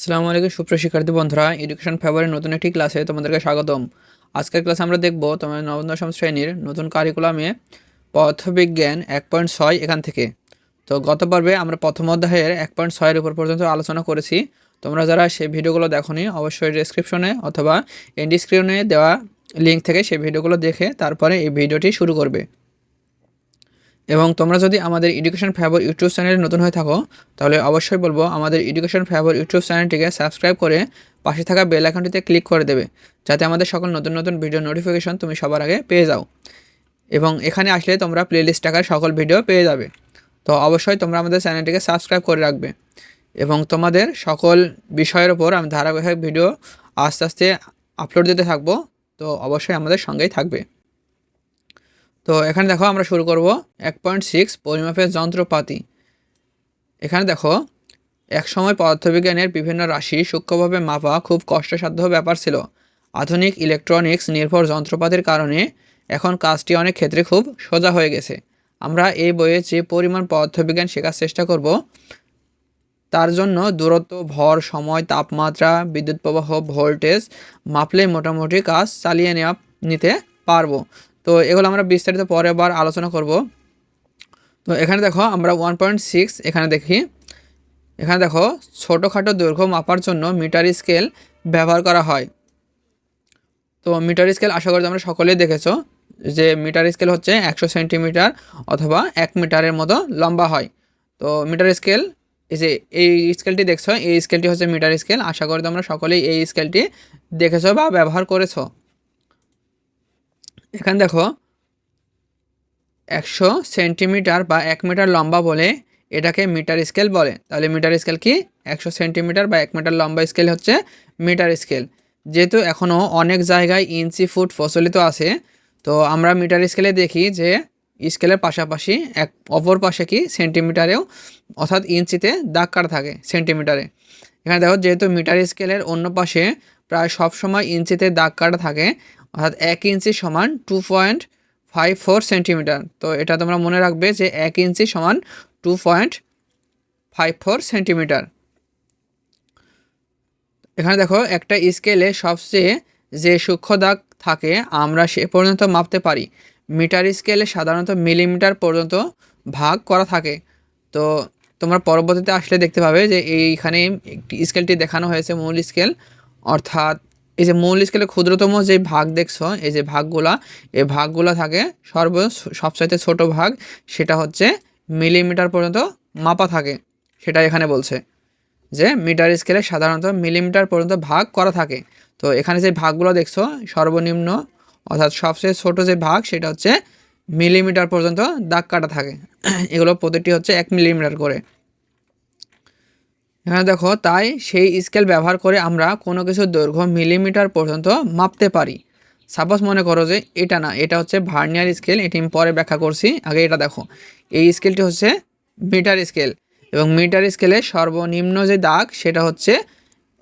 আসসালামু আলাইকুম, সুপ্রিয় শিক্ষার্থী বন্ধুরা। এডুকেশন ফেভারের নতুন একটি ক্লাসে তোমাদেরকে স্বাগতম। আজকের ক্লাসে আমরা দেখব তোমার নবম দশম শ্রেণির নতুন কারিকুলামে পদার্থবিজ্ঞান এক পয়েন্ট ছয় এখান থেকে। তো গত পর্বে আমরা প্রথম অধ্যায়ের এক পয়েন্ট ছয়ের উপর পর্যন্ত আলোচনা করেছি। তোমরা যারা সেই ভিডিওগুলো দেখোনি, অবশ্যই ডিসক্রিপশনে অথবা এন্ডি দেওয়া লিঙ্ক থেকে সেই ভিডিওগুলো দেখে তারপরে এই ভিডিওটি শুরু করবে। এবং তোমরা যদি আমাদের এডুকেশন ফেভার ইউটিউব চ্যানেলে নতুন হয়ে থাকো, তাহলে অবশ্যই বলব আমাদের এডুকেশন ফেভার ইউটিউব চ্যানেলটিকে সাবস্ক্রাইব করে পাশে থাকা বেল আইকনটিতে ক্লিক করে দেবে, যাতে আমাদের সকল নতুন নতুন ভিডিও নোটিফিকেশন তুমি সবার আগে পেয়ে যাও। এবং এখানে আসলে তোমরা প্লেলিস্ট টাকার সকল ভিডিও পেয়ে যাবে। তো অবশ্যই তোমরা আমাদের চ্যানেলটিকে সাবস্ক্রাইব করে রাখবে। এবং তোমাদের সকল বিষয়ের ওপর আমি ধারাবাহিক ভিডিও আস্তে আস্তে আপলোড দিতে থাকব, তো অবশ্যই আমাদের সঙ্গেই থাকবে। তো এখানে দেখো আমরা শুরু করব। এক পয়েন্ট সিক্স পরিমাপের যন্ত্রপাতি। এখানে দেখো এক সময় পদার্থবিজ্ঞানের বিভিন্ন রাশি সূক্ষ্মভাবে মাপা খুব কষ্টসাধ্য ব্যাপার ছিল। আধুনিক ইলেকট্রনিক্স নির্ভর যন্ত্রপাতির কারণে এখন কাজটি অনেক ক্ষেত্রে খুব সোজা হয়ে গেছে। আমরা এই বইয়ে যে পরিমাণ পদার্থবিজ্ঞান শেখার চেষ্টা করব, তার জন্য দূরত্ব, ভর, সময়, তাপমাত্রা বিদ্যুৎ প্রবাহ ভোল্টেজ মাপলে মোটামুটি কাজ চালিয়ে নেওয়া নিতে পারব। তো এগুলো আমরা বিস্তারিত পরে আবার আলোচনা করব। তো এখানে দেখো আমরা ওয়ান পয়েন্ট সিক্স এখানে দেখি। এখানে দেখো ছোটোখাটো দৈর্ঘ্য মাপার জন্য মিটার স্কেল ব্যবহার করা হয়। তো মিটার স্কেল আশা করি তোমরা সকলেই দেখেছ যে মিটার স্কেল হচ্ছে একশো সেন্টিমিটার অথবা এক মিটারের মতো লম্বা হয়। তো মিটার স্কেল যে এই স্কেলটি দেখছ, এই স্কেলটি হচ্ছে মিটার স্কেল। আশা করি তোমরা সকলেই এই স্কেলটি দেখেছ বা ব্যবহার করেছ। এখানে দেখো, একশো সেন্টিমিটার বা এক মিটার লম্বা বলে এটাকে মিটার স্কেল বলে। তাহলে মিটার স্কেল কি? একশো সেন্টিমিটার বা এক মিটার লম্বা স্কেল হচ্ছে মিটার স্কেল। যেহেতু এখনও অনেক জায়গায় ইঞ্চি ফুট প্রচলিত আছে, তো আমরা মিটার স্কেলে দেখি যে স্কেলের পাশাপাশি এক অপর পাশে কি? সেন্টিমিটারেও, অর্থাৎ ইঞ্চিতে দাগ কাটা থাকে সেন্টিমিটারে। এখানে দেখো, যেহেতু মিটার স্কেলের অন্য পাশে প্রায় সব সময় ইঞ্চিতে দাগ কাটা থাকে অর্থাৎ এক ইঞ্চি সমান two point five four centimetre তো এটা তোমরা মনে রাখবে যে এক ইঞ্চি সমান two point five four centimetre এখানে দেখো, একটা স্কেলে সবচেয়ে যে সূক্ষ্ম দাগ থাকে, আমরা সে পর্যন্ত মাপতে পারি। মিটার স্কেলে সাধারণত মিলিমিটার পর্যন্ত ভাগ করা থাকে। তো তোমরা পরবর্তীতে আসলে দেখতে পাবে যে এইখানে একটি স্কেলটি দেখানো হয়েছে মূল স্কেল। অর্থাৎ এই যে মূল স্কেলে ক্ষুদ্রতম যে ভাগ দেখছ, এই যে ভাগগুলা, এই ভাগগুলো থাকে সর্ব সবচাইতে ছোট ভাগ, সেটা হচ্ছে মিলিমিটার পর্যন্ত মাপা থাকে সেটা এখানে বলছে। যে মিটার স্কেলে সাধারণত মিলিমিটার পর্যন্ত ভাগ করা থাকে। তো এখানে যে ভাগগুলো দেখছ, সর্বনিম্ন, অর্থাৎ সবচেয়ে ছোট যে ভাগ, সেটা হচ্ছে মিলিমিটার পর্যন্ত দাগ কাটা থাকে। এগুলো প্রতিটি হচ্ছে এক মিলিমিটার করে। এখানে দেখো, তাই সেই স্কেল ব্যবহার করে আমরা কোনো কিছুর দৈর্ঘ্য মিলিমিটার পর্যন্ত মাপতে পারি। সাপোজ মনে করো যে এটা না, এটা হচ্ছে ভার্নিয়ার স্কেল এটি আমি পরে ব্যাখ্যা করছি। আগে এটা দেখো, এই স্কেলটি হচ্ছে মিটার স্কেল এবং মিটার স্কেলে সর্বনিম্ন যে দাগ, সেটা হচ্ছে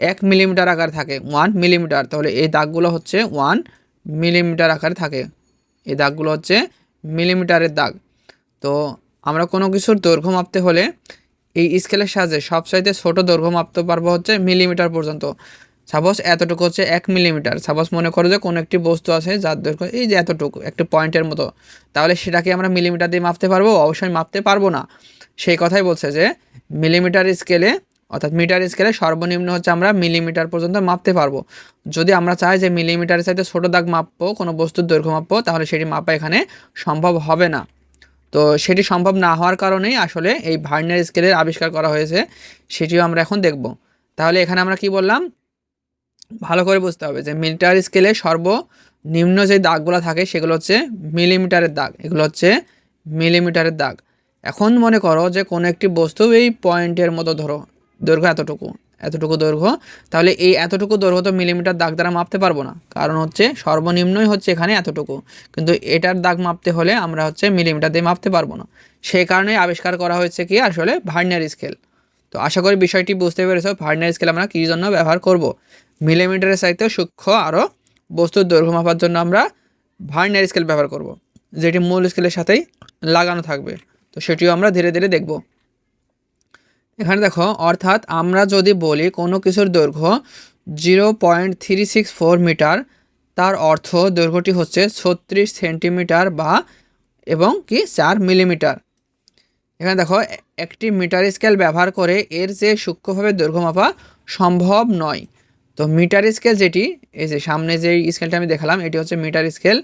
এক মিলিমিটার আকার থাকে ওয়ান মিলিমিটার তাহলে এই দাগগুলো হচ্ছে ওয়ান মিলিমিটার আকারে থাকে। এই দাগগুলো হচ্ছে মিলিমিটারের দাগ। তো আমরা কোনো কিছুর দৈর্ঘ্য মাপতে হলে এই স্কেলের সাহায্যে সবচাইতে ছোটো দৈর্ঘ্য মাপতে পারব হচ্ছে মিলিমিটার পর্যন্ত। সাপোজ এতটুকু হচ্ছে এক মিলিমিটার। সাপোজ মনে করো যে কোনো একটি বস্তু আছে যার দৈর্ঘ্য এই যে এতটুকু, একটি পয়েন্টের মতো। তাহলে সেটাকে আমরা মিলিমিটার দিয়ে মাপতে পারব? অবশ্যই মাপতে পারব না। সেই কথাই বলছে যে মিলিমিটার স্কেলে, অর্থাৎ মিটার স্কেলে সর্বনিম্ন হচ্ছে আমরা মিলিমিটার পর্যন্ত মাপতে পারব। যদি আমরা চাই যে মিলিমিটারের সাথে ছোটো দাগ মাপবো, কোনো বস্তুর দৈর্ঘ্য মাপবো, তাহলে সেটি মাপা এখানে সম্ভব হবে না। তো সেটি সম্ভব না হওয়ার কারণেই আসলে এই ভার্নিয়ার স্কেলের আবিষ্কার করা হয়েছে, সেটিও আমরা এখন দেখব। তাহলে এখানে আমরা কি বললাম? ভালো করে বুঝতে হবে যে মিটার স্কেলে সর্বনিম্ন যে দাগগুলো থাকে সেগুলো হচ্ছে মিলিমিটারের দাগ, এগুলো হচ্ছে মিলিমিটারের দাগ। এখন মনে করো যে কোনো একটি বস্তু এই পয়েন্টের মতো ধরো, দৈর্ঘ্য এতটুকু। এতটুকু দৈর্ঘ্য, তাহলে এই এতটুকু দৈর্ঘ্য তো মিলিমিটার দাগ দ্বারা মাপতে পারব না। কারণ হচ্ছে সর্বনিম্নই হচ্ছে এখানে এতটুকু। কিন্তু এটার দাগ মাপতে হলে আমরা হচ্ছে মিলিমিটার দিয়ে মাপতে পারব না। সেই কারণে আবিষ্কার করা হয়েছে কি আসলে ভার্নিয়ার স্কেল। তো আশা করি বিষয়টি বুঝতে পেরেছ, ভার্নিয়ার স্কেল আমরা কী জন্য ব্যবহার করব? মিলিমিটারের চাইতেও সূক্ষ্ম আরও বস্তুর দৈর্ঘ্য মাপার জন্য আমরা ভার্নিয়ার স্কেল ব্যবহার করব, যেটি মূল স্কেলের সাথেই লাগানো থাকবে। তো সেটিও আমরা ধীরে ধীরে দেখব। এখানে দেখো, অর্থাৎ আমরা যদি বলি কোনো কিছুর দৈর্ঘ্য zero point three six four metre তার অর্থ দৈর্ঘ্যটি হচ্ছে ছত্রিশ সেন্টিমিটার বা এবং কি চার মিলিমিটার। এখানে দেখো, একটি মিটার স্কেল ব্যবহার করে এর যে সূক্ষ্মভাবে দৈর্ঘ্য মাপা সম্ভব নয়। তো মিটার স্কেল যেটি, এই যে সামনে যে স্কেলটা আমি দেখালাম, এটি হচ্ছে মিটার স্কেল।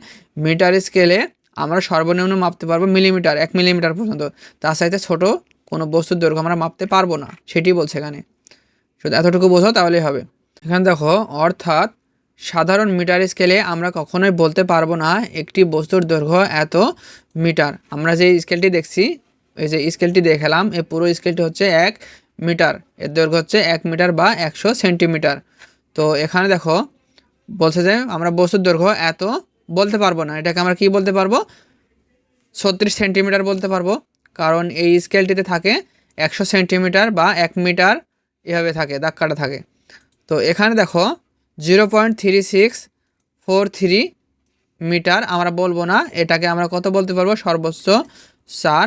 মিটার স্কেলে আমরা সর্বনিম্ন মাপতে পারব মিলিমিটার, এক মিলিমিটার পর্যন্ত। তার সাথে ছোট কোনো বস্তুর দৈর্ঘ্য আমরা মাপতে পারব না। সেটি বলছে এখানে। শুধু এতটুকু বোঝো তাহলেই হবে। এখানে দেখো, অর্থাৎ সাধারণ মিটার স্কেলে আমরা কখনোই বলতে পারব না একটি বস্তুর দৈর্ঘ্য এত মিটার। আমরা যে স্কেলটি দেখছি, এই যে স্কেলটি দেখালাম এই পুরো স্কেলটি হচ্ছে এক মিটার। এর দৈর্ঘ্য হচ্ছে এক মিটার বা একশো সেন্টিমিটার। তো এখানে দেখো, বলছে যে আমরা বস্তুর দৈর্ঘ্য এত বলতে পারব না। এটাকে আমরা কি বলতে পারব? ছত্রিশ সেন্টিমিটার বলতে পারব। কারণ এই স্কেলটিতে থাকে একশো সেন্টিমিটার বা এক মিটার এভাবে থাকে দাগ কাটা থাকে। তো এখানে দেখো zero point three six four three metre আমরা বলব না, এটাকে আমরা কত বলতে পারব? সর্বোচ্চ চার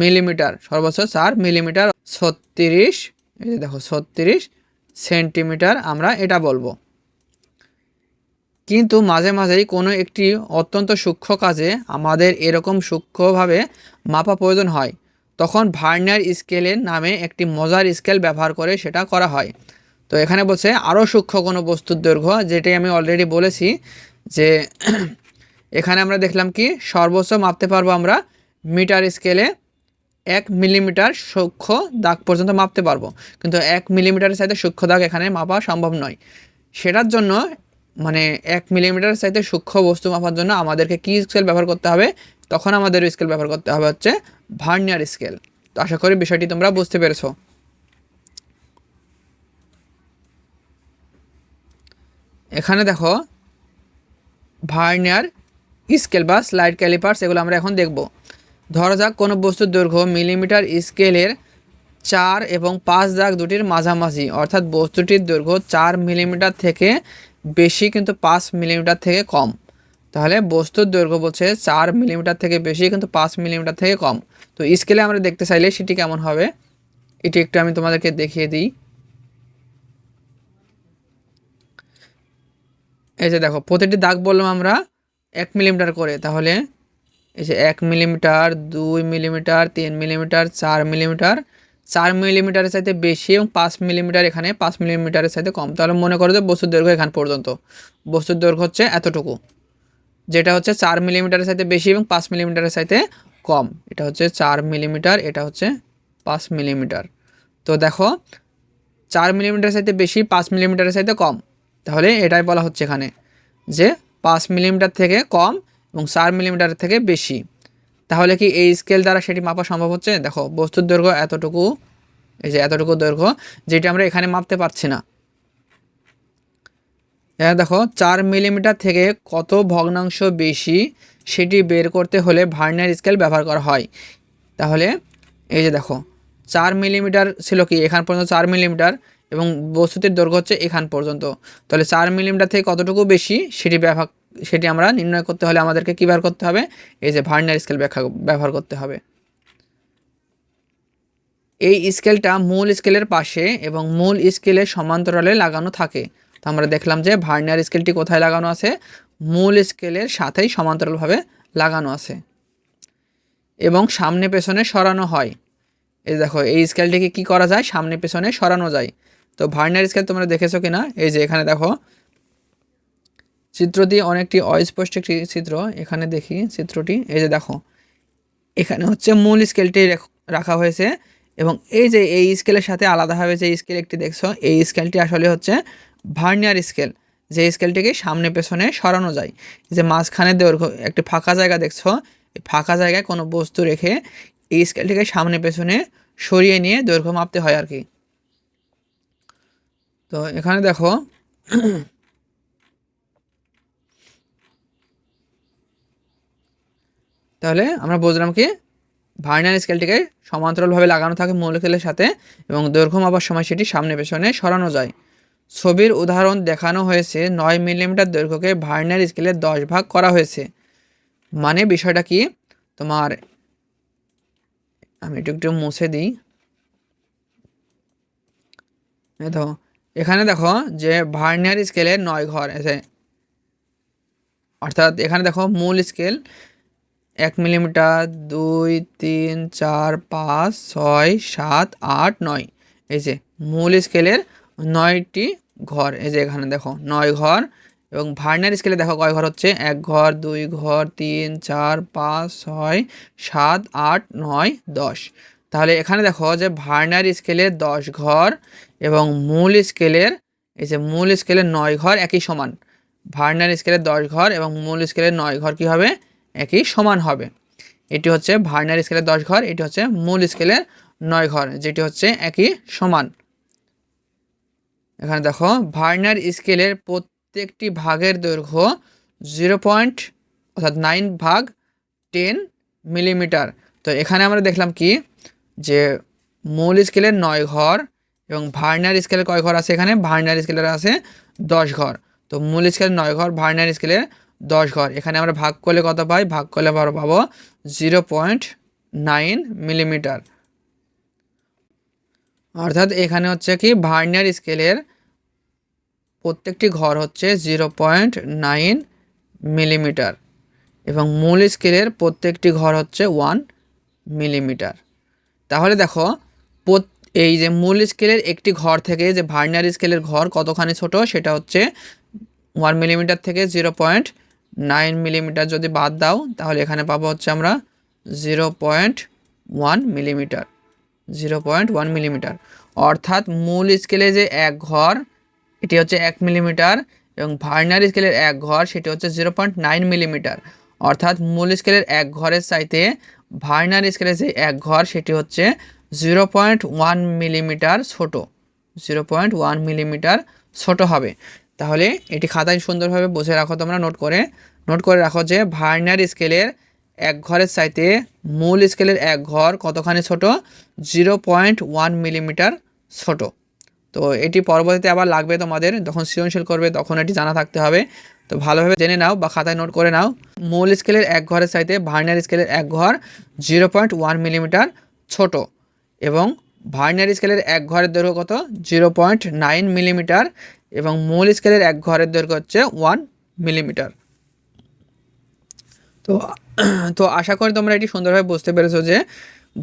মিলিমিটার সর্বোচ্চ চার মিলিমিটার ছত্রিশ, এই যে দেখো ছত্রিশ সেন্টিমিটার আমরা এটা বলব। কিন্তু মাঝে মাঝেই কোনো একটি অত্যন্ত সূক্ষ্ম কাজে আমাদের এরকম সূক্ষ্মভাবে মাপা প্রয়োজন হয়। তখন ভার্নিয়ার স্কেলের নামে একটি মজার স্কেল ব্যবহার করে সেটা করা হয়। তো এখানে বলছে, আরও সূক্ষ্ম কোনো বস্তুর দৈর্ঘ্য, যেটাই আমি অলরেডি বলেছি যে এখানে আমরা দেখলাম কি, সর্বোচ্চ মাপতে পারব আমরা মিটার স্কেলে এক মিলিমিটার সূক্ষ্ম দাগ পর্যন্ত মাপতে পারব। কিন্তু এক মিলিমিটারের সাথে সূক্ষ্ম দাগ এখানে মাপা সম্ভব নয়। সেটার জন্য মানে এক মিলিমিটার চাইতে সূক্ষ্ম বস্তু মাপার জন্য আমাদেরকে কী স্কেল ব্যবহার করতে হবে? তখন আমাদের স্কেল ব্যবহার করতে হবে হচ্ছে ভার্নিয়ার স্কেল তো আশা করি বিষয়টি তোমরা বুঝতে পেরেছ। এখানে দেখো ভার্নিয়ার স্কেল বা স্লাইড ক্যালিপার্স এগুলো আমরা এখন দেখব। ধরা যাক কোনো বস্তুর দৈর্ঘ্য মিলিমিটার স্কেলের চার এবং পাঁচ দাগ দুটির মাঝামাঝি, অর্থাৎ বস্তুটির দৈর্ঘ্য চার মিলিমিটার থেকে বেশি কিন্তু পাঁচ মিলিমিটার থেকে কম। তাহলে বস্তুর দৈর্ঘ্য বলছে চার মিলিমিটার থেকে বেশি কিন্তু পাঁচ মিলিমিটার থেকে কম। তো স্কেলে আমরা দেখতে চাইলে সেটি কেমন হবে? এটি একটু আমি তোমাদেরকে দেখিয়ে দিই। এই যে দেখো, প্রতিটি দাগ বললাম আমরা এক মিলিমিটার করে। তাহলে এই যে এক মিলিমিটার, দুই মিলিমিটার, তিন মিলিমিটার, চার মিলিমিটার চার মিলিমিটারের চাইতে বেশি এবং পাঁচ মিলিমিটার এখানে, পাঁচ মিলিমিটারের চাইতে কম। তাহলে মনে করো যে বস্তুর দৈর্ঘ্য এখান পর্যন্ত। বস্তুর দৈর্ঘ্য হচ্ছে এতটুকু। যেটা হচ্ছে চার মিলিমিটারের চাইতে বেশি এবং পাঁচ মিলিমিটারের চাইতে কম। এটা হচ্ছে চার মিলিমিটার, এটা হচ্ছে পাঁচ মিলিমিটার। তো দেখো, চার মিলিমিটারের চাইতে বেশি, পাঁচ মিলিমিটারের চাইতে কম। তাহলে এটাই বলা হচ্ছে এখানে যে পাঁচ মিলিমিটার থেকে কম এবং চার মিলিমিটার থেকে বেশি। তাহলে কি এই স্কেল দ্বারা সেটি মাপা সম্ভব হচ্ছে? দেখো, বস্তুর দৈর্ঘ্য এতটুকু, এই যে এতটুকু দৈর্ঘ্য, যেটি আমরা এখানে মাপতে পারছি না। দেখো, চার মিলিমিটার থেকে কত ভগ্নাংশ বেশি সেটি বের করতে হলে ভার্নার স্কেল ব্যবহার করা হয়। তাহলে, এই যে দেখো, চার মিলিমিটার ছিল কি? এখান পর্যন্ত চার মিলিমিটার এবং বস্তুটির দৈর্ঘ্য হচ্ছে এখান পর্যন্ত। তাহলে চার মিলিমিটার থেকে কতটুকু বেশি সেটি ব্যবহার সেটি আমরা নির্ণয় করতে হলে আমাদেরকে কী ব্যবহার করতে হবে? এই যে ভার্নিয়ার স্কেল ব্যাখ্যা ব্যবহার করতে হবে। এই স্কেলটা মূল স্কেলের পাশে এবং মূল স্কেলের সমান্তরালে লাগানো থাকে। তো আমরা দেখলাম যে ভার্নার স্কেলটি কোথায় লাগানো আছে? মূল স্কেলের সাথেই সমান্তরালভাবে লাগানো আছে। এবং সামনে পেছনে সরানো হয়। এই দেখো, এই স্কেলটিকে কি করা যায়? সামনে পেছনে সরানো যায়। তো ভার্নিয়ার স্কেল তোমরা দেখেছ কিনা? এই যে এখানে দেখো চিত্রটি অনেকটি অস্পষ্ট একটি চিত্র এখানে দেখি চিত্রটি। এই যে দেখো, এখানে হচ্ছে মূল স্কেলটি রেখ- হয়েছে এবং এই যে এই স্কেলের সাথে আলাদাভাবে যে স্কেল একটি দেখছ, এই স্কেলটি আসলে হচ্ছে ভার্নিয়ার স্কেল। যে স্কেলটিকে সামনে পেছনে সরানো যায় যে মাঝখানে দৈর্ঘ্য, একটি ফাঁকা জায়গা দেখছ, এই ফাঁকা জায়গায় কোনো বস্তু রেখে এই স্কেলটিকে সামনে পেছনে সরিয়ে নিয়ে দৈর্ঘ্য মাপতে হয় আর কি। তো এখানে দেখো তাহলে আমরা বুঝলাম কি ভার্নিয়ার স্কেলটিকে সমান্তরালভাবে লাগানো থাকে মূল স্কেলের সাথে এবং দৈর্ঘ্য মাপার সময় সেটি সামনে পেছনে সরানো যায়। ছবির উদাহরণ দেখানো হয়েছে, নয় মিলিমিটার দৈর্ঘ্যকে ভার্নিয়ার স্কেলে দশ ভাগ করা হয়েছে। মানে বিষয়টা কি, তোমার আমি একটু একটু মুছে দিই। দেখো, এখানে দেখো যে ভার্নিয়ার স্কেলের নয় ঘর এসে অর্থাৎ এখানে দেখো মূল স্কেল এক মিলিমিটার, দুই, তিন, চার, পাঁচ, ছয়, সাত, আট, নয়। এই যে মূল স্কেলের নয়টি ঘর, এই যে এখানে দেখো, নয় ঘর এবং ভার্নার স্কেলে দেখো কয় ঘর হচ্ছে? এক ঘর, দুই ঘর, তিন, চার, পাঁচ, ছয়, সাত, আট, নয়, দশ। তাহলে এখানে দেখো যে ভার্নার স্কেলের দশ ঘর এবং মূল স্কেলের, এই যে মূল স্কেলের নয় ঘর একই সমান। ভার্নার স্কেলের দশ ঘর এবং মূল স্কেলের নয় ঘর কী হবে? একই সমান হবে। এটি হচ্ছে ভার্নার স্কেলের দশ ঘর, এটি হচ্ছে মূল স্কেলের নয় ঘর, যেটি হচ্ছে একই সমান। এখানে দেখো ভার্নার স্কেলের প্রত্যেকটি ভাগের দৈর্ঘ্য জিরো পয়েন্ট অর্থাৎ নাইন ভাগ টেন মিলিমিটার তো এখানে আমরা দেখলাম কি? যে মূল স্কেলের নয় ঘর এবং ভার্নার স্কেলের কয় ঘর আছে এখানে? ভার্নার স্কেলের আছে দশ ঘর। তো মূল স্কেলের নয় ঘর ভার্নার স্কেলের দশ ঘর। এখানে আমরা ভাগ করলে কত পাই? ভাগ করলে আমরা পাবো জিরো পয়েন্ট নাইন মিলিমিটার অর্থাৎ এখানে হচ্ছে কি ভার্নিয়ার স্কেলের প্রত্যেকটি ঘর হচ্ছে জিরো পয়েন্ট নাইন মিলিমিটার এবং মূল স্কেলের প্রত্যেকটি ঘর হচ্ছে ওয়ান মিলিমিটার তাহলে দেখো এই যে মূল স্কেলের একটি ঘর থেকে যে ভার্নিয়ার স্কেলের ঘর কতখানি ছোট, সেটা হচ্ছে ওয়ান মিলিমিটার থেকে জিরো পয়েন্ট নাইন মিলিমিটার যদি বাদ দাও, তাহলে এখানে পাবো হচ্ছে আমরা zero point one millimetre zero point one millimetre অর্থাৎ মূল স্কেলে যে এক ঘর, এটি হচ্ছে এক মিলিমিটার এবং ভার্নার স্কেলের এক ঘর, সেটি হচ্ছে জিরো পয়েন্ট নাইন মিলিমিটার অর্থাৎ মূল স্কেলের এক ঘরের চাইতে ভার্নার স্কেলের যে এক ঘর, সেটি হচ্ছে জিরো পয়েন্ট ওয়ান মিলিমিটার ছোটো জিরো পয়েন্ট ওয়ান মিলিমিটার ছোটো হবে। তাহলে এটি খাতায় সুন্দরভাবে বুঝে রাখো তোমরা, নোট করে। নোট করে রাখো যে ভার্নার স্কেলের এক ঘরের চাইতে মূল স্কেলের এক ঘর কতখানি ছোট? জিরো পয়েন্ট ওয়ান মিলিমিটার ছোট। তো এটি পরবর্তীতে আবার লাগবে তোমাদের, যখন সৃজনশীল করবে তখন এটি জানা থাকতে হবে। তো ভালোভাবে জেনে নাও বা খাতায় নোট করে নাও। মূল স্কেলের এক ঘরের চাইতে ভার্নার স্কেলের এক ঘর জিরো পয়েন্ট ওয়ান মিলিমিটার ছোট এবং ভার্নার স্কেলের এক ঘরের দৈর্ঘ্য কত? জিরো পয়েন্ট নাইন মিলিমিটার এবং মূল স্কেলের এক ঘরের দৈর্ঘ্য হচ্ছে ওয়ান মিলিমিটার তো তো আশা করি তোমরা এটি সুন্দরভাবে বুঝতে পেরেছ যে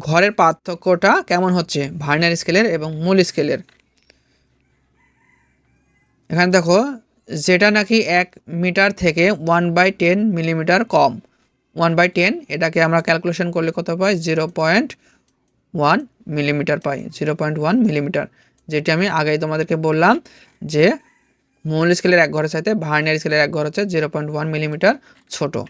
ঘরের পার্থক্যটা কেমন হচ্ছে ভার্নার স্কেলের এবং মূল স্কেলের। এখানে দেখো, যেটা নাকি এক মিটার থেকে ওয়ান বাই টেন মিলিমিটার কম। ওয়ান বাই টেন এটাকে আমরা ক্যালকুলেশন করলে কত পাই? জিরো পয়েন্ট ওয়ান মিলিমিটার পাই। জিরো পয়েন্ট ওয়ান মিলিমিটার যেটি আমি আগেই তোমাদেরকে বললাম যে মূল স্কেলের এক ঘরের সাথে ভার্নিয়ার স্কেলের এক ঘর হচ্ছে জিরো পয়েন্ট ওয়ান মিলিমিটার ছোটো।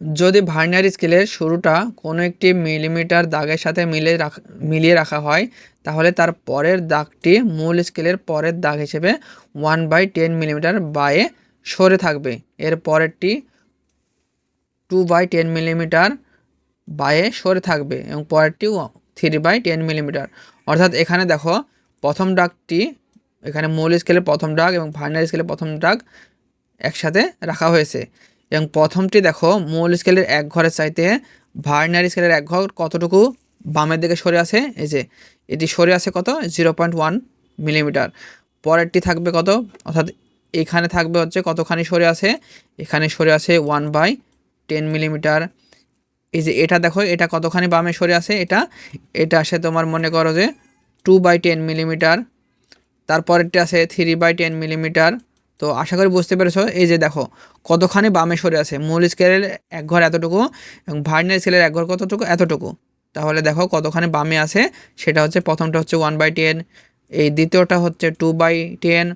যদি ভার্নিয়ার স্কেলের শুরুটা কোনো একটি মিলিমিটার দাগের সাথে মিলে রাখা, মিলিয়ে রাখা হয়, তাহলে তার পরের দাগটি মূল স্কেলের পরের দাগ হিসেবে ওয়ান বাই টেন মিলিমিটার বায়ে সরে থাকবে। এর পরেরটি টু বাই টেন মিলিমিটার বায়ে সরে থাকবে এবং পরেরটি থ্রি বাই টেন মিলিমিটার অর্থাৎ এখানে দেখো, প্রথম ডাকটি এখানে মূল স্কেলের প্রথম ডাক এবং ভার্নার স্কেলের প্রথম ডাক একসাথে রাখা হয়েছে। এবং প্রথমটি দেখো মূল স্কেলের এক ঘরের চাইতে ভার্নার স্কেলের এক ঘর কতটুকু বামের দিকে সরে আছে? এই যে, এটি সরে আছে কত? জিরো পয়েন্ট ওয়ান মিলিমিটার পরেরটি থাকবে কত? অর্থাৎ এখানে থাকবে হচ্ছে কতখানি সরে আছে? এখানে সরে আছে ওয়ান বাই টেন মিলিমিটার এই যে এটা দেখো, এটা কতখানি বামে সরে আছে? এটা এটা আসে তোমার মনে করো যে টু বাই টেন মিলিমিটার তারপরেরটি আছে থ্রি বাই টেন মিলিমিটার তো আশা করি বুঝতে পেরেছ, এই যে দেখো, কতখানি বামে সরে আছে? মূল স্কেলের এক ঘর এতটুকু এবং ভার্নার স্কেলের এক ঘর কতটুকু? এতটুকু। তাহলে দেখো কতখানি বামে আছে, সেটা হচ্ছে প্রথমটা হচ্ছে ওয়ান বাই টেন এই দ্বিতীয়টা হচ্ছে টু বাই টেন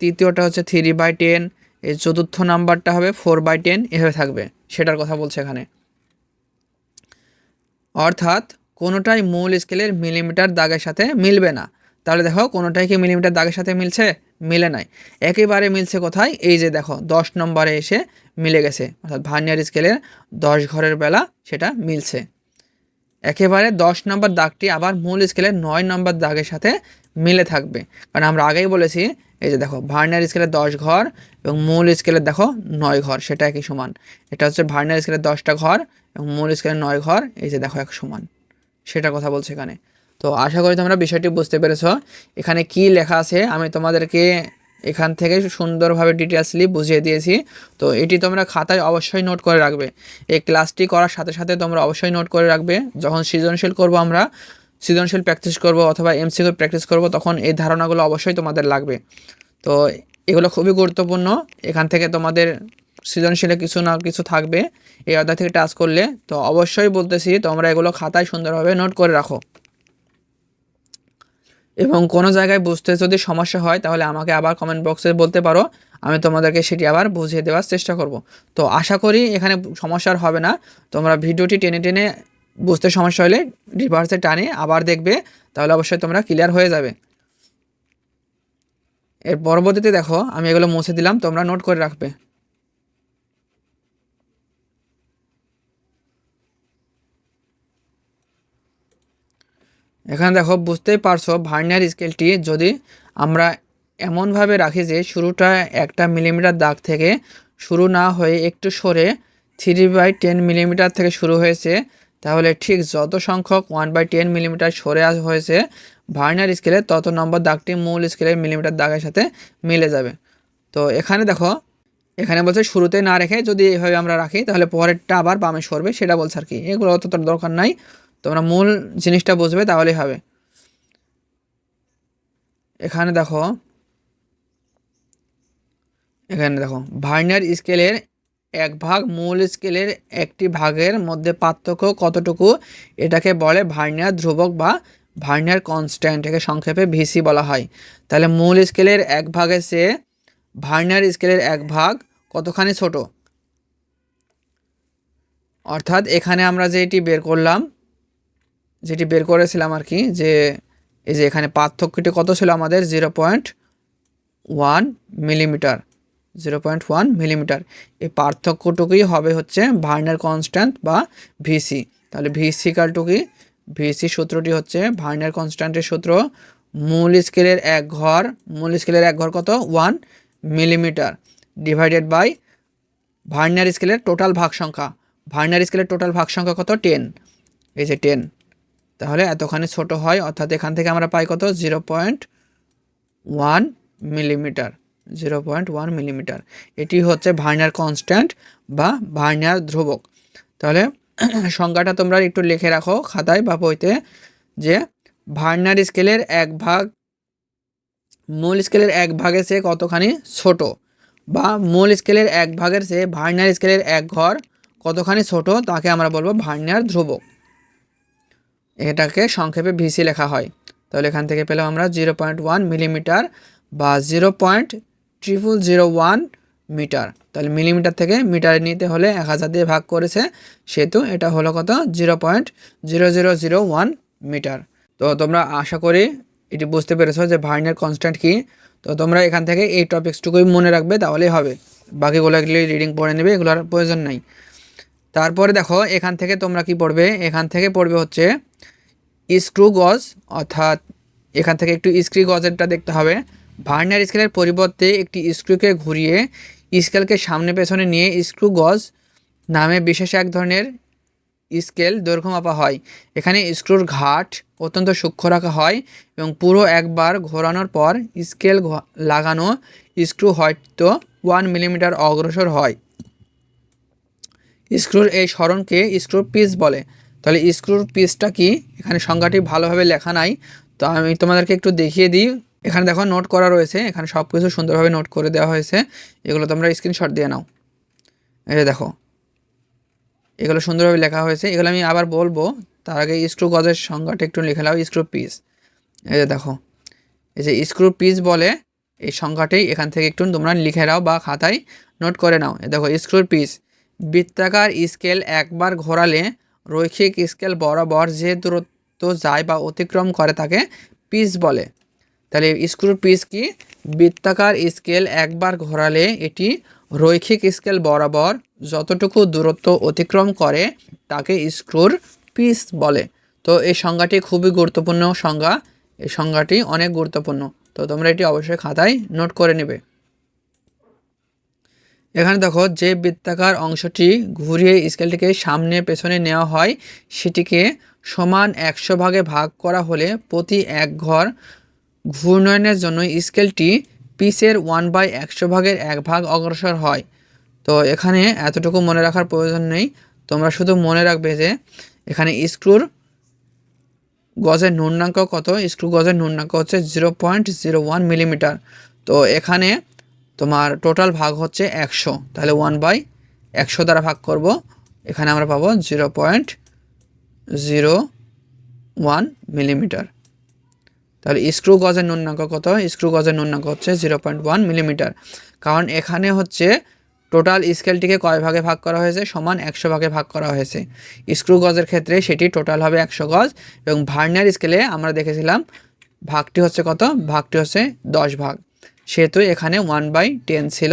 তৃতীয়টা হচ্ছে থ্রি বাই টেন এই চতুর্থ নাম্বারটা হবে ফোর বাই টেন এভাবে থাকবে, সেটার কথা বলছে এখানে। অর্থাৎ কোনোটাই মূল স্কেলের মিলিমিটার দাগের সাথে মিলবে না। তাহলে দেখো, কোনোটাই কি মিলিমিটার দাগের সাথে মিলছে? মিলে নাই। একেবারে মিলছে কোথায়? এই যে দেখো, দশ নম্বরে এসে মিলে গেছে। অর্থাৎ ভার্নিয়ার স্কেলের দশ ঘরের বেলা সেটা মিলছে। একেবারে দশ নম্বর দাগটি আবার মূল স্কেলের নয় নম্বর দাগের সাথে মিলে থাকবে। কারণ আমরা আগেই বলেছি, এই যে দেখো, ভার্নিয়ার স্কেলের দশ ঘর এবং মূল স্কেলের দেখো নয় ঘর, সেটা একই সমান। এটা হচ্ছে ভার্নিয়ার স্কেলের দশটা ঘর এবং স্কেলের নয় ঘর, এই যে দেখো এক সমান। সেটা কথা বলছে এখানে। তো আশা করি তোমরা বিষয়টি বুঝতে পেরেছ। এখানে কি লেখা আছে, আমি তোমাদেরকে এখান থেকে সুন্দরভাবে ডিটেলসলি বুঝিয়ে দিয়েছি। তো এটি তোমরা খাতায় অবশ্যই নোট করে রাখবে। এই ক্লাসটি করার সাথে সাথে তোমরা অবশ্যই নোট করে রাখবে। যখন সৃজনশীল করব আমরা, সৃজনশীল প্র্যাকটিস করব অথবা এমসিকিউ প্র্যাকটিস করব, তখন এই ধারণাগুলো অবশ্যই তোমাদের লাগবে। তো এগুলো খুবই গুরুত্বপূর্ণ। এখান থেকে তোমাদের সৃজনশীলে কিছু না কিছু থাকবে, এই অধ্যায় থেকে টাচ করলে, তো অবশ্যই বলতেছি, তোমরা এগুলো খাতায় সুন্দরভাবে নোট করে রাখো। এবং কোনো জায়গায় বুঝতে যদি সমস্যা হয়, তাহলে আমাকে আবার কমেন্ট বক্সে বলতে পারো, আমি তোমাদেরকে সেটি আবার বুঝিয়ে দেওয়ার চেষ্টা করব। তো আশা করি এখানে সমস্যার হবে না, তোমরা ভিডিওটি টেনে টেনে বুঝতে সমস্যা হলে রিভার্সে টানে, আবার দেখবে, তাহলে অবশ্যই তোমরা ক্লিয়ার হয়ে যাবে। এর পরবর্তীতে দেখো, আমি এগুলো মুছে দিলাম, তোমরা নোট করে রাখবে। এখানে দেখো, বুঝতেই পারছ, ভার্নিয়ার স্কেলটি যদি আমরা এমনভাবে রাখি যে শুরুটা একটা মিলিমিটার দাগ থেকে শুরু না হয়ে একটু সরে থ্রি বাই টেন মিলিমিটার থেকে শুরু হয়েছে, তাহলে ঠিক যত সংখ্যক ওয়ান বাই টেন মিলিমিটার সরে আস হয়েছে, ভার্নিয়ার স্কেলে তত নম্বর দাগটি মূল স্কেলের মিলিমিটার দাগের সাথে মিলে যাবে। তো এখানে দেখো, এখানে বলছে শুরুতে না রেখে যদি এইভাবে আমরা রাখি, তাহলে পরেরটা আবার বামে সরবে, সেটা বলছে আর কি। এগুলো অত দরকার নাই। তোমরা মূল জিনিসটা বুঝবে, তাহলেই হবে। এখানে দেখো এখানে দেখো ভার্নিয়ার স্কেলের এক ভাগ, মূল স্কেলের একটি ভাগের মধ্যে পার্থক্য কতটুকু? এটাকে বলে ভার্নিয়ার ধ্রুবক বা ভার্নিয়ার কনস্ট্যান্ট একে সংক্ষেপে ভিসি বলা হয়। তাহলে মূল স্কেলের এক ভাগের সে ভার্নিয়ার স্কেলের এক ভাগ কতখানি ছোট? অর্থাৎ এখানে আমরা যে এটি বের করলাম যেটি বের করেছিলাম আর কি, যে এই যে এখানে পার্থক্যটি কত ছিল আমাদের? Zero point one millimetre zero point one millimetre এই পার্থক্যটুকুই হবে হচ্ছে ভার্নার কনস্ট্যান্ট বা ভিসি। তাহলে ভিসি কালটুকুই ভিসি সূত্রটি হচ্ছে ভার্নার কনস্ট্যান্টের সূত্র। মূল স্কেলের এক ঘর, মূল স্কেলের এক ঘর কত? One millimetre divided by vernier স্কেলের টোটাল ভাগ সংখ্যা ভার্নার স্কেলের টোটাল ভাগ সংখ্যা কত? টেন এই যে টেন তাহলে এতখানি ছোট হয়, অর্থাৎ এখান থেকে আমরা পাই কত? Zero point one millimetre, zero point one millimetre. এটি হচ্ছে ভার্নার কনস্ট্যান্ট বা ভার্নার ধ্রুবক। তাহলে সংখ্যাটা তোমরা একটু লিখে রাখো খাতায় বা বইতে, যে ভার্নার স্কেলের এক ভাগ, মূল স্কেলের এক ভাগের চেয়ে কতখানি ছোট? বা মূল স্কেলের এক ভাগের চেয়ে ভার্নার স্কেলের এক ঘর কতখানি ছোট? তাকে আমরা বলব ভার্নার ধ্রুবক। এটাকে সংক্ষেপে ভিসি লেখা হয়। তাহলে এখান থেকে পেলাম আমরা জিরো পয়েন্ট ওয়ান মিলিমিটার বা zero point triple zero one metre তাহলে মিলিমিটার থেকে মিটারে নিতে হলে এক হাজার দিয়ে ভাগ করেছে, সেহেতু এটা হলো কত? Zero point zero zero zero one metre তো তোমরা আশা করি এটি বুঝতে পেরেছ যে ভার্নের কনস্ট্যান্ট কী। তো তোমরা এখান থেকে এই টপিক্সটুকুই মনে রাখবে, তাহলেই হবে। বাকিগুলো রিডিং পড়ে নেবে, এগুলোর প্রয়োজন নাই। তারপরে দেখো, এখান থেকে তোমরা কি পড়বে? এখান থেকে পড়বে হচ্ছে স্ক্রু গজ অর্থাৎ এখান থেকে একটু স্ক্রি গজেরটা দেখতে হবে। ভার্নার স্কেলের পরিবর্তে একটি স্ক্রুকে ঘুরিয়ে স্কেলকে সামনে পেছনে নিয়ে স্ক্রু গজ নামে বিশেষ এক ধরনের স্কেল দৈর্ঘ্য মাপা হয়। এখানে স্ক্রুর ঘাট অত্যন্ত সূক্ষ্ম রাখা হয় এবং পুরো একবার ঘোরানোর পর স্কেল লাগানো স্ক্রু হয়তো ওয়ান মিলিমিটার অগ্রসর হয়। স্ক্রুর এই স্মরণকে স্ক্রুর পিস বলে। তাহলে স্ক্রুর পিসটা কি? এখানে সংজ্ঞাটি ভালোভাবে লেখা নাই। তো আমি তোমাদেরকে একটু দেখিয়ে দিই। এখানে দেখো নোট করা রয়েছে। এখানে সব কিছু সুন্দরভাবে নোট করে দেওয়া হয়েছে। এগুলো তোমরা স্ক্রিনশট দিয়ে নাও। এই দেখো। এগুলো সুন্দরভাবে লেখা হয়েছে। এগুলো আমি আবার বলব। তার আগে স্ক্রু গজের সংজ্ঞাটা একটু লিখে নাও স্ক্রু পিস এই যে দেখো। এই যে স্ক্রু পিস বলে, এই সংখ্যাটি এখান থেকে একটু তোমরা লিখে নাও বা খাতায় নোট করে নাও। দেখো স্ক্রুর পিস বৃত্তাকার স্কেল একবার ঘোরালে রৈখিক স্কেল বরাবর যে দূরত্ব যায় বা অতিক্রম করে তাকে পিস বলে। তাহলে স্ক্রুর পিস কি? বৃত্তাকার স্কেল একবার ঘোরালে এটি রৈখিক স্কেল বরাবর যতটুকু দূরত্ব অতিক্রম করে তাকে স্ক্রুর পিস বলে। তো এই সংজ্ঞাটি খুবই গুরুত্বপূর্ণ সংজ্ঞা। এই সংজ্ঞাটি অনেক গুরুত্বপূর্ণ। তো তোমরা এটি অবশ্যই খাতায় নোট করে নেবে। এখানে দেখো যে বৃত্তাকার অংশটি ঘুরিয়ে স্কেলটিকে সামনে পেছনে নেওয়া হয়, সেটিকে সমান একশো ভাগে ভাগ করা হলে প্রতি এক ঘর ঘূর্ণয়নের জন্য স্কেলটি পিসের ওয়ান বাই একশো ভাগের এক ভাগ অগ্রসর হয়। তো এখানে এতটুকু মনে রাখার প্রয়োজন নেই। তোমরা শুধু মনে রাখবে যে এখানে স্ক্রুর গজের ন্যূনাঙ্ক কত? স্ক্রু গজের ন্যূনাঙ্ক হচ্ছে zero point zero one millimetre. তো এখানে তোমার টোটাল ভাগ হচ্ছে একশো। তাহলে ওয়ান বাই একশো দ্বারা ভাগ করব। এখানে আমরা পাবো zero point zero one millimetre তাহলে স্ক্রু গজের ন্যূনাঙ্ক কত স্ক্রু গজের ন্যূনাঙ্ক হচ্ছে জিরো পয়েন্ট ওয়ান মিলিমিটার কারণ এখানে হচ্ছে টোটাল স্কেলটিকে কয় ভাগে ভাগ করা হয়েছে? সমান একশো ভাগে ভাগ করা হয়েছে। স্ক্রু গজের ক্ষেত্রে সেটি টোটাল হবে একশো গজ এবং ভার্নিয়ার স্কেলে আমরা দেখেছিলাম ভাগটি হচ্ছে কত? ভাগটি হচ্ছে দশ ভাগ। সেহেতু এখানে ওয়ান বাই টেন ছিল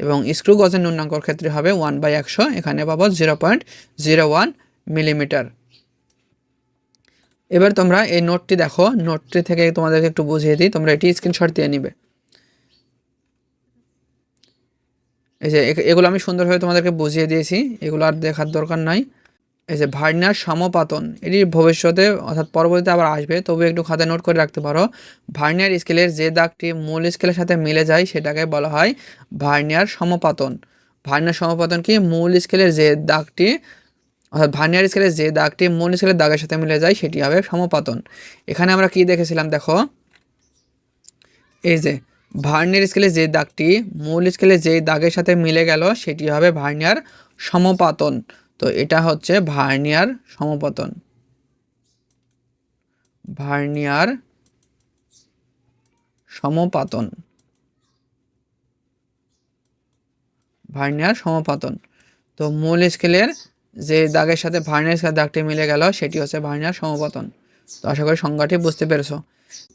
এবং স্ক্রু গজের ন্যূনাঙ্কর ক্ষেত্রে হবে ওয়ান বাই একশো। এখানে পাবো zero point zero one millimetre এবার তোমরা এই নোটটি দেখো। নোটটি থেকে তোমাদেরকে একটু বুঝিয়ে দিই। তোমরা এটি স্ক্রিনশট দিয়ে নিবে। এই যে এগুলো আমি সুন্দরভাবে তোমাদেরকে বুঝিয়ে দিয়েছি। এগুলো আর দেখার দরকার নাই। এই যে সমপাতন এটি ভবিষ্যতে, অর্থাৎ পরবর্তীতে আবার আসবে তবু একটু খাতা নোট করে রাখতে পারো। ভার্নিয়ার স্কেলের যে দাগটি মূল স্কেলের সাথে মিলে যায়, সেটাকে বলা হয় ভার্নিয়ার সমপাতন ভার্নিয়ার সমপাতন কি? মূল স্কেলের যে দাগটি, অর্থাৎ ভার্নিয়ার স্কেলের যে দাগটি মূল স্কেলের দাগের সাথে মিলে যায়, সেটি হবে সমপাতন এখানে আমরা কি দেখেছিলাম, দেখো? এই যে ভার্নিয়ার স্কেলে যে দাগটি, মূল স্কেলে যে দাগের সাথে মিলে গেল, সেটি হবে ভার্নিয়ার সমপাতন তো এটা হচ্ছে ভার্নিয়ার সমপাতন। ভার্নিয়ার সমপাতন। ভার্নিয়ার সমপাতন। তো মূল স্কেলের যে দাগের সাথে ভার্নিয়ার স্কেলের দাগটি মিলে গেল, সেটি হচ্ছে ভার্নিয়ার সমপাতন। তো আশা করি সংজ্ঞাটি বুঝতে পেরেছ।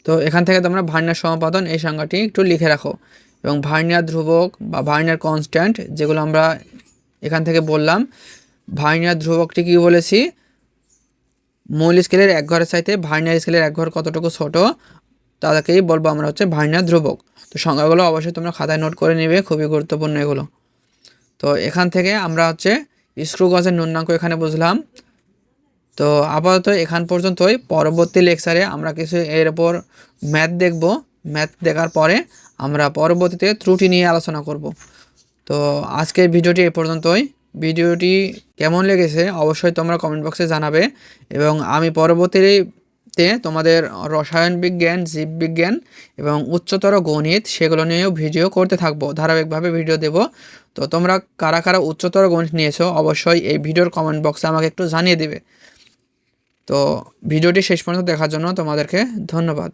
তো এখান থেকে তোমরা ভার্নিয়ার সমাপাতন এই সংজ্ঞাটি একটু লিখে রাখো। এবং ভার্নিয়ার ধ্রুবক বা ভার্নিয়ার কনস্ট্যান্ট যেগুলো আমরা এখান থেকে বললাম ভার্নিয়ার ধ্রুবকটি কী বলেছি? মূল স্কেলের এক ঘরের চাইতে ভার্নিয়ার স্কেলের এক ঘর কতটুকু ছোট? তাদেরকেই বলব আমরা হচ্ছে ভার্নিয়ার ধ্রুবক। তো সংজ্ঞাগুলো অবশ্যই তোমরা খাতায় নোট করে নেবে, খুবই গুরুত্বপূর্ণ এগুলো। তো এখান থেকে আমরা হচ্ছে স্ক্রু গজের ন্যূনাঙ্ক এখানে বুঝলাম। তো আপাতত এখান পর্যন্তই। পরবর্তী লেকচারে আমরা কিছু এর ওপর ম্যাথ দেখব। ম্যাথ দেখার পরে আমরা পরবর্তীতে ত্রুটি নিয়ে আলোচনা করব। তো আজকের ভিডিওটি এ পর্যন্তই। ভিডিওটি কেমন লেগেছে অবশ্যই তোমরা কমেন্ট বক্সে জানাবে এবং আমি পরবর্তীতে তোমাদের রসায়ন বিজ্ঞান জীববিজ্ঞান এবং উচ্চতর গণিত সেগুলো নিয়েও ভিডিও করতে থাকব, ধারাবাহিকভাবে ভিডিও দেব। তো তোমরা কারা কারা উচ্চতর গণিত নিয়েছো অবশ্যই এই ভিডিওর কমেন্ট বক্সে আমাকে একটু জানিয়ে দেবে। তো ভিডিওটি শেষ পর্যন্ত দেখার জন্য তোমাদেরকে ধন্যবাদ।